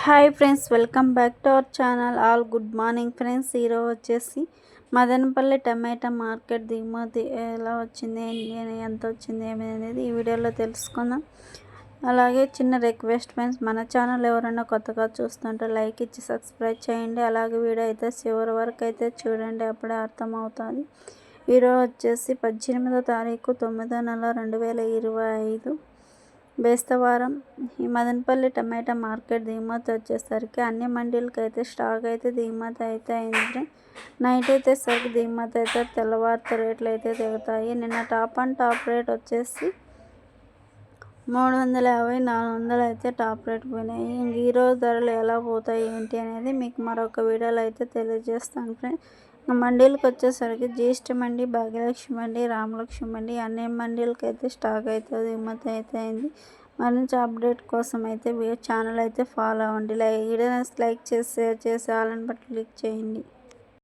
Hi friends welcome back to our channel. All good morning friends. ఈరోజు వచ్చేసి మదనపల్లి టమాటా market దిగుమతి ఎలా వచ్చింది ఏంటి ఎంత వచ్చింది ఏమి అనేది ఈ వీడియోలో తెలుసుకుందాం. అలాగే చిన్న రిక్వెస్ట్ ఫ్రెండ్స్ మన ఛానల్ ఎవరైనా కొత్తగా చూస్తుంటే లైక్ ఇచ్చి సబ్స్క్రైబ్ చేయండి. అలాగే వీడియో అయితే చివరి వరకు అయితే చూడండి అప్పుడే అర్థమవుతుంది. ఈరోజు వచ్చేసి పద్దెనిమిదో తారీఖు తొమ్మిదో నెల రెండు వేల ఇరవై ఐదు. బేస్తవారం. ఈ మదనపల్లి టమాటా మార్కెట్ దిగుమతి వచ్చేసరికి అన్ని మండీలకి అయితే స్టాక్ అయితే దిగుమతి అయితే అయింది. నైట్ అయితే సరికి దిగుమతి అయితే తెల్లవారితో రేట్లు అయితే దిగుతాయి. నిన్న టాప్ అండ్ టాప్ రేట్ వచ్చేసి మూడు వందల యాభై నాలుగు వందలు అయితే టాప్ రేట్ పోయినాయి. ఇంక ఈరోజు ధరలు ఎలా పోతాయి ఏంటి అనేది మీకు మరొక వీడియోలో అయితే తెలియజేస్తాను ఫ్రెండ్స్ మండీలకు వచ్చేసరికి జిఎస్టీ మండి భాగ్యలక్ష్మి మండి రామలక్ష్మి మండి అన్ని మండీలకి అయితే స్టాక్ అయితే దిగుమతి అయితే అయింది. మరింత అప్డేట్ కోసం అయితే ఛానల్ అయితే ఫాలో అవ్వండి. లైక్ వీడియో లైక్ చేసి షేర్ చేసి ఆలని బట్టి క్లిక్ చేయండి.